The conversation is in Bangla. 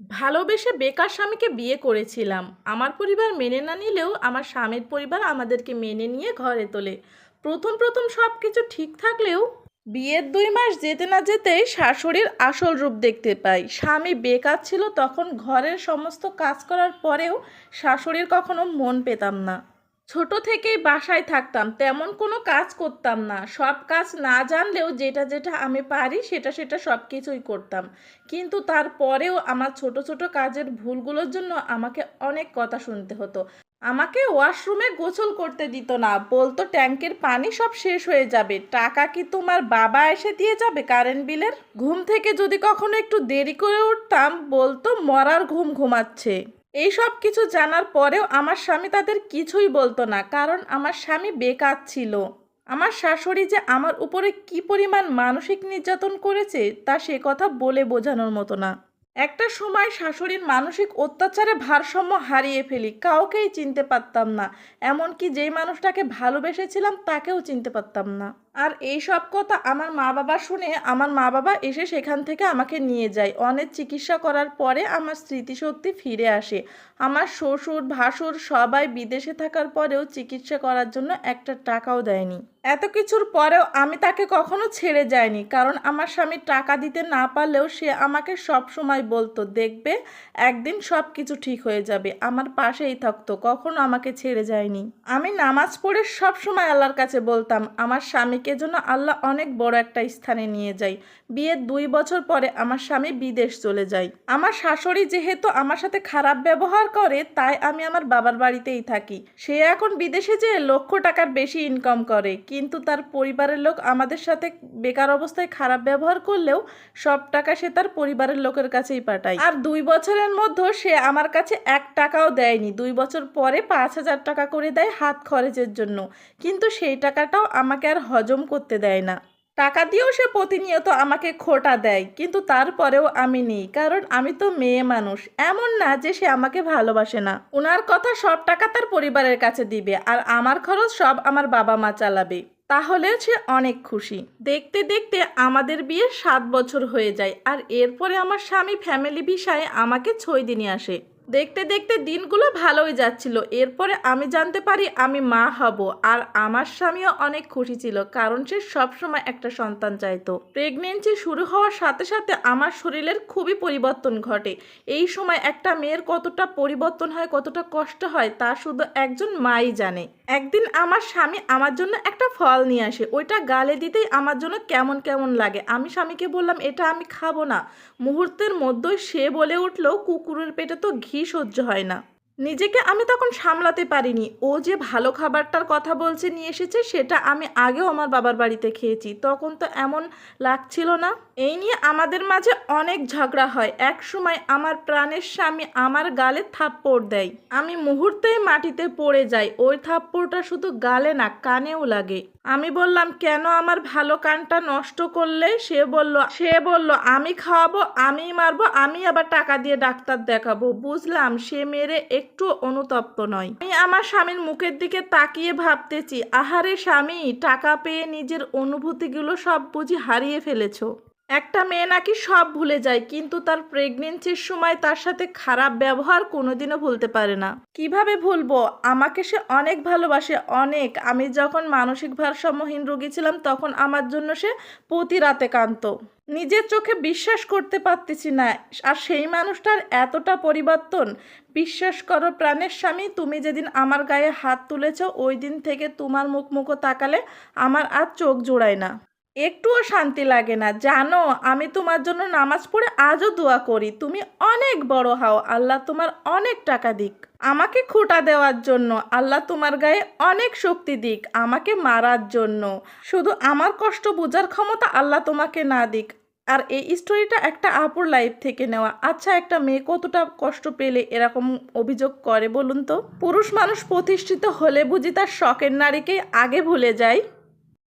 ভালোবেসে বেকার স্বামীকে বিয়ে করেছিলাম। আমার পরিবার মেনে না নিলেও আমার স্বামীর পরিবার আমাদেরকে মেনে নিয়ে ঘরে তোলে। প্রথম প্রথম সব কিছু ঠিক থাকলেও বিয়ের দুই মাস যেতে না যেতেই শাশুড়ির আসল রূপ দেখতে পাই। স্বামী বেকার ছিল তখন ঘরের সমস্ত কাজ করার পরেও শাশুড়ির কখনো মন পেতাম না। ছোট থেকেই বাসায় থাকতাম, তেমন কোনো কাজ করতাম না। সব কাজ না জানলেও যেটা যেটা আমি পারি, সেটা সেটা সব কিছুই করতাম। কিন্তু তারপরেও আমার ছোট ছোট কাজের ভুলগুলোর জন্য আমাকে অনেক কথা শুনতে হতো। আমাকে ওয়াশরুমে গোসল করতে দিত না, বলতো ট্যাঙ্কের পানি সব শেষ হয়ে যাবে। টাকা কি তোমার বাবা এসে দিয়ে যাবে কারেন্ট বিলের? ঘুম থেকে যদি কখনো একটু দেরি করে উঠতাম, বলতো মরার ঘুম ঘুমাচ্ছে। এই সব কিছু জানার পরেও আমার স্বামী তাদের কিছুই বলতো না, কারণ আমার স্বামী বেকার ছিল। আমার শাশুড়ি যে আমার উপরে কি পরিমাণ মানসিক নির্যাতন করেছে, তা সে কথা বলে বোঝানোর মতো না। একটা সময় শাশুড়ির মানসিক অত্যাচারে ভারসাম্য হারিয়ে ফেলি, কাউকেই চিনতে পারতাম না। এমনকি যেই মানুষটাকে ভালোবেসেছিলাম, তাকেও চিনতে পারতাম না। আর এই সব কথা আমার মা বাবা শুনে আমার মা বাবা এসে সেখান থেকে আমাকে নিয়ে যায়। অনেক চিকিৎসা করার পরে আমার স্মৃতিশক্তি ফিরে আসে। আমার শ্বশুর, ভাসুর সবাই বিদেশে থাকার পরেও চিকিৎসা করার জন্য একটা টাকাও দেয়নি। এত কিছুর পরেও আমি তাকে কখনো ছেড়ে যাইনি, কারণ আমার স্বামী টাকা দিতে না পারলেও সে আমাকে সব সময় বলতো, দেখবে, একদিন সব কিছু ঠিক হয়ে যাবে, আমার পাশেই থাকতো, কখনো আমাকে ছেড়ে যায়নি। আমি নামাজ পড়ে সব সময় আল্লাহর কাছে বলতাম, আমার স্বামীকে যেন আল্লাহ অনেক বড় একটা স্থানে নিয়ে যায় বিয়ের দুই বছর পরে আমার স্বামী বিদেশ চলে যায়। আমার শাশুড়ি যেহেতু আমার সাথে খারাপ ব্যবহার করে, তাই আমি আমার বাবার বাড়িতেই থাকি। সে এখন বিদেশে যেয়ে লক্ষ টাকার বেশি ইনকাম করে। কিন্তু তার পরিবারের লোক আমাদের সাথে বেকার অবস্থায় খারাপ ব্যবহার করলেও সব টাকা সে তার পরিবারের লোকের কাছেই পাঠায়। আর দুই বছরের মধ্যে সে আমার কাছে এক টাকাও দেয়নি। দুই বছর পরে পাঁচ হাজার টাকা করে দেয় হাত খরচের জন্য। কিন্তু সেই টাকাটাও আমাকে আর হজম করতে দেয় না। টাকা দিয়েও সে প্রতিনিয়ত আমাকে খোটা দেয়, কিন্তু তারপরেও আমি নিই, কারণ আমি তো মেয়ে মানুষ। এমন না যে সে আমাকে ভালোবাসে না। ওনার কথা সব টাকা তার পরিবারের কাছে দিবে, আর আমার খরচ সব আমার বাবা মা চালাবে। তাহলে সে অনেক খুশি। দেখতে দেখতে আমাদের বিয়ে সাত বছর হয়ে যায়, আর এরপরে আমার স্বামী ফ্যামিলি ভিসায় আমাকে ছয় দিনে আসে। দেখতে দেখতে দিনগুলো ভালোই যাচ্ছিল। এরপরে আমি জানতে পারি আমি মা হব আর আমার স্বামীও অনেক খুশি ছিল কারণ সে সবসময় একটা সন্তান চাইতো। প্রেগনেন্সি শুরু হওয়ার সাথে সাথে আমার শরীরের খুবই পরিবর্তন ঘটে। এই সময় একটা মেয়ের কতটা পরিবর্তন হয়, কতটা কষ্ট হয় তা শুধু একজন মাই জানে। একদিন আমার স্বামী আমার জন্য একটা ফল নিয়ে আসে। ওইটা গালে দিতেই আমার জন্য কেমন কেমন লাগে। আমি স্বামীকে বললাম, এটা আমি খাব না। মুহূর্তের মধ্যেই সে বলে উঠল, কুকুরের পেটে তো ঘি সহ্য হয় না। নিজেকে আমি তখন সামলাতে পারিনি। ও যে ভালো খাবারটার কথা বলছে নিয়ে এসেছে, সেটা আমি আগেও আমার বাবার বাড়িতে খেয়েছি। তখন তো এমন লাগছিল না। এই নিয়ে আমাদের মাঝে অনেক ঝগড়া হয়। এক সময় আমার প্রাণের স্বামী আমার গালে থাপ্পড় দেয়। আমি মুহূর্তেই মাটিতে পড়ে যাই। ওই থাপ্পড়টা শুধু গালে না, কানেও লাগে। আমি বললাম, কেন আমার ভালো কানটা নষ্ট করলে? সে বলল সে বলল, আমি খাওয়াবো আমি মারবো, আমি আবার টাকা দিয়ে ডাক্তার দেখাবো। বুঝলাম, সে মেরে একটু অনুতপ্ত নয়। আমি আমার স্বামীর মুখের দিকে তাকিয়ে ভাবতেছি, আহারে স্বামী, টাকা পেয়ে নিজের অনুভূতিগুলো সব বুঝি হারিয়ে ফেলেছো। একটা মেয়ে নাকি সব ভুলে যায়, কিন্তু তার প্রেগনেন্সির সময় তার সাথে খারাপ ব্যবহার কোনোদিনও ভুলতে পারে না। কীভাবে ভুলবো? আমাকে সে অনেক ভালোবাসে, অনেক। আমি যখন মানসিক ভারসাম্যহীন রোগী ছিলাম, তখন আমার জন্য সে প্রতি রাতে কাঁদতো। নিজের চোখে বিশ্বাস করতে পারতেছি না, আর সেই মানুষটার এতটা পরিবর্তন। বিশ্বাস করো, প্রাণের স্বামী, তুমি যেদিন আমার গায়ে হাত তুলেছ, ওই দিন থেকে তোমার মুখ মুখো তাকালে আমার আর চোখ জোড়ায় না। একটুও শান্তি লাগে না। জানো, আমি তোমার জন্য নামাজ পড়ে আজও দোয়া করি। তুমি অনেক বড় হও। আল্লাহ তোমার অনেক টাকা দিক। আমাকে খোটা দেওয়ার জন্য, আল্লাহ তোমার গায়ে অনেক শক্তি দিক আমাকে মারার জন্য। শুধু আমার কষ্ট বোঝার ক্ষমতা আল্লাহ তোমাকে না দিক। আর এই স্টোরিটা একটা আপুর লাইফ থেকে নেওয়া। আচ্ছা একটা মেয়ে কতটা কষ্ট পেলে এরকম অভিযোগ করে বলুন তো? পুরুষ মানুষ প্রতিষ্ঠিত হলে বুঝি তার শখের নারীকে আগে ভুলে যায়।